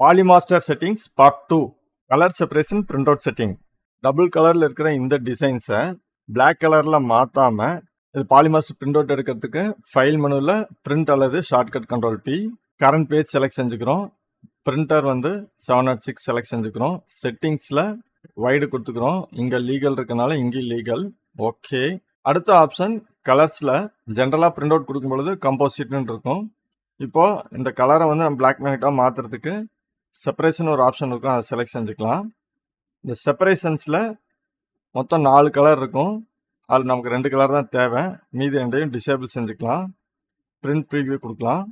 Polymaster settings part two colour separation print out setting double கலரில் இருக்கிற இந்த டிசைன்ஸை பிளாக் கலரில் மாற்றாமல் இது பாலிமாஸ்டர் பிரிண்ட் அவுட் எடுக்கிறதுக்கு ஃபைல் மெனுவில் பிரிண்ட் அல்லது shortcut control P current page select செஞ்சுக்கிறோம். Printer வந்து செவன் நாட் சிக்ஸ் செலக்ட் செஞ்சுக்கிறோம். செட்டிங்ஸில் வைடு கொடுத்துக்கிறோம். இங்கே லீகல் இருக்கனால இங்கேயும் லீகல் ஓகே அடுத்த ஆப்ஷன் கலர்ஸில் ஜென்ரலாக பிரிண்ட் அவுட் கொடுக்கும் பொழுது கம்போசிட்னு இருக்கும். இப்போது இந்த கலரை வந்து நம்ம பிளாக் மேக்னெட்டாக மாற்றுறதுக்கு செப்பரேஷன் ஒரு ஆப்ஷன் இருக்கும். அதை செலக்ட் செஞ்சுக்கலாம். இந்த செப்பரேஷன்ஸில் மொத்தம் நாலு கலர் இருக்கும். அதில் நமக்கு ரெண்டு கலர் தான் தேவை. மீதி ரெண்டையும் டிசேபிள் செஞ்சுக்கலாம். பிரிண்ட் ப்ரீவியூ கொடுக்கலாம்.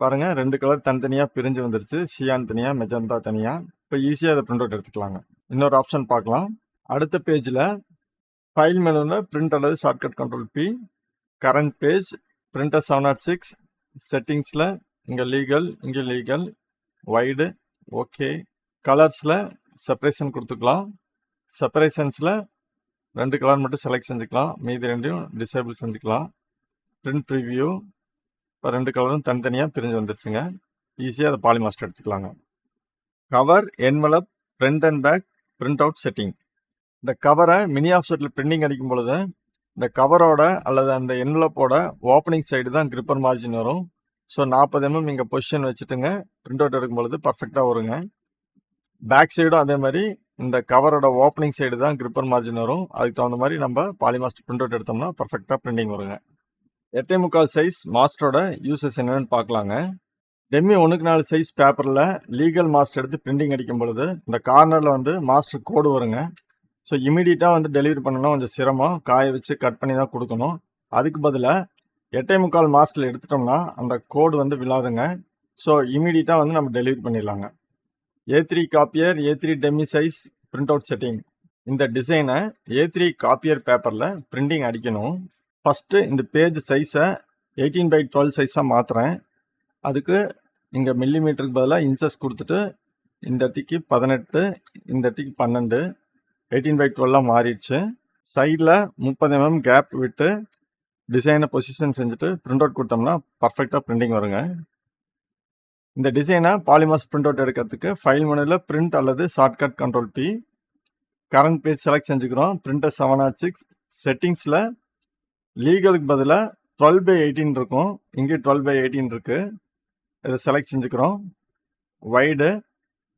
பாருங்கள் ரெண்டு கலர் தனித்தனியாக பிரிஞ்சு வந்துருச்சு. சியான் தனியாக மெஜந்தா தனியாக இப்போ ஈஸியாக அதை ப்ரிண்ட் அவுட் எடுத்துக்கலாங்க. இன்னொரு ஆப்ஷன் பார்க்கலாம். அடுத்த பேஜில் ஃபைல் மெனுவில் பிரிண்ட் அல்லது shortcut control P current page printer seven not six செட்டிங்ஸில் இங்கே லீகல் இங்கே லீகல் வைடு ஓகே கலர்ஸில் செப்பரேஷன் கொடுத்துக்கலாம். செப்பரேஷன்ஸில் ரெண்டு கலர் மட்டும் செலக்ட் செஞ்சுக்கலாம். மீதி ரெண்டையும் டிசேபிள் செஞ்சுக்கலாம். பிரிண்ட் ப்ரிவியூ இப்போ ரெண்டு கலரும் தனித்தனியாக பிரிஞ்சு வந்துருச்சுங்க. ஈஸியாக அதை பாலிமாஸ்டர் எடுத்துக்கலாங்க. Cover envelope front and back print out setting இந்த கவரை மினி ஆஃப்செட்டில் பிரிண்டிங் அடிக்கும் பொழுது இந்த கவரோட அல்லது அந்த என்வலப்போட ஓப்பனிங் சைடு தான் கிரிப்பர் மார்ஜின் வரும். ஸோ நாற்பது எம்எம் இங்கே பொசிஷன் வச்சுட்டுங்க. பிரிண்ட் அவுட் எடுக்கும் பொழுது பர்ஃபெக்டாக வருங்க. பேக் சைடும் அதே மாதிரி இந்த கவரோட ஓப்பனிங் சைடு தான் கிரிப்பர் மார்ஜின் வரும். அதுக்கு தகுந்த மாதிரி நம்ம பாலிமாஸ்டர் பிரிண்ட் அவுட் எடுத்தோம்னா பர்ஃபெக்டாக பிரிண்டிங் வருங்க. எட்டே முக்கால் சைஸ் மாஸ்டரோட யூசஸ் என்னென்னு பார்க்கலாங்க. டெம்மி ஒன்றுக்கு நாலு சைஸ் பேப்பரில் லீகல் மாஸ்டர் எடுத்து பிரிண்டிங் அடிக்கும் பொழுது இந்த கார்னரில் வந்து மாஸ்டர் கோடு வருங்க. ஸோ இமீடியட்டாக வந்து டெலிவரி பண்ணணும் கொஞ்சம் சிரமம். காய வச்சு கட் பண்ணி தான் கொடுக்கணும். அதுக்கு பதிலாக எட்டே முக்கால் மாஸ்கில் எடுத்துட்டோம்னா அந்த கோடு வந்து விழாதுங்க. ஸோ இமீடியட்டாக வந்து நம்ம டெலிவரி பண்ணிடலாங்க. A three copier A three demy size print out setting இந்த டிசைனை ஏ த்ரீ காப்பியர் பேப்பரில் பிரிண்டிங் அடிக்கணும். ஃபஸ்ட்டு இந்த பேஜ் சைஸை எயிட்டீன் பை டுவெல் சைஸாக மாற்றுறேன் அதுக்கு இங்கே மில்லி மீட்டருக்கு பதிலாக இன்ச்சஸ் கொடுத்துட்டு இந்த இடத்துக்கு பதினெட்டு இந்த இடத்துக்கு பன்னெண்டு எயிட்டீன் பை டுவெல்லாக மாறிடுச்சு. சைடில் முப்பது mm எம்எம் கேப் விட்டு டிசைனை பொசிஷன் செஞ்சுட்டு பிரிண்ட் அவுட் கொடுத்தோம்னா பர்ஃபெக்டாக பிரிண்டிங் வருங்க. இந்த டிசைனை பாலிமாஸ் பிரிண்ட் அவுட் எடுக்கிறதுக்கு ஃபைல் மெனுவில் பிரிண்ட் அல்லது shortcut control P current page select செஞ்சுக்கிறோம். Printer seven not six செட்டிங்ஸில் லீகலுக்கு பதிலாக டுவெல் பை எயிட்டீன் இருக்கும். இங்கே டுவெல் பை எயிட்டீன் இருக்குது இதை செலக்ட் செஞ்சுக்கிறோம். வைடு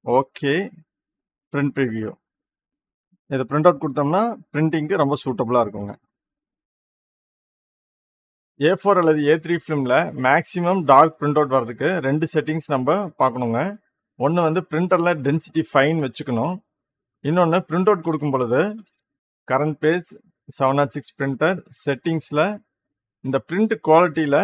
ஓகே பிரிண்ட் ப்ரிவியூ இதை பிரிண்ட் அவுட் கொடுத்தோம்னா பிரிண்டிங்க்கு ரொம்ப சூட்டபுளாக இருக்குங்க. ஏ ஃபோர் அல்லது ஏ த்ரீ ஃபிலிமில் மேக்ஸிமம் டார்க் பிரிண்ட் அவுட் வரதுக்கு ரெண்டு செட்டிங்ஸ் நம்ம பார்க்கணுங்க. ஒன்று வந்து பிரிண்டரில் டென்சிட்டி ஃபைன் வச்சுக்கணும். இன்னொன்று பிரிண்ட் அவுட் கொடுக்கும் பொழுது current page seven not six printer செட்டிங்ஸில் இந்த பிரிண்ட் குவாலிட்டியில்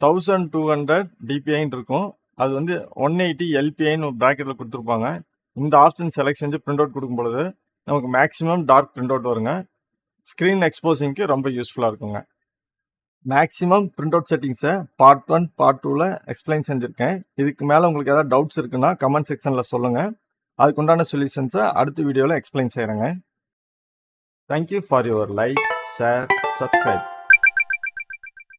தௌசண்ட் டூ ஹண்ட்ரட் டிபிஐன்னு இருக்கும். அது வந்து ஒன் எயிட்டி எல்பிஐன்னு ஒரு ப்ராக்கெட்டில் கொடுத்துருப்பாங்க. இந்த ஆப்ஷன் செலக்ட் செஞ்சு பிரிண்ட் அவுட் கொடுக்கும் பொழுது நமக்கு மேக்ஸிமம் டார்க் பிரிண்ட் அவுட் வருங்க. ஸ்க்ரீன் எக்ஸ்போசிங்க்கு ரொம்ப யூஸ்ஃபுல்லாக இருக்குங்க. மேக்ஸிமம் பிரிண்ட் அவுட் செட்டிங்ஸை பார்ட் ஒன் பார்ட் டூவில் எக்ஸ்பிளைன் செஞ்சுருக்கேன். இதுக்கு மேலே உங்களுக்கு ஏதாவது டவுட்ஸ் இருக்குன்னா கமெண்ட் செக்ஷனில் சொல்லுங்கள் அதுக்குண்டான சொல்யூஷன்ஸை அடுத்த வீடியோவில் explain செய்கிறேங்க thank you for your like share subscribe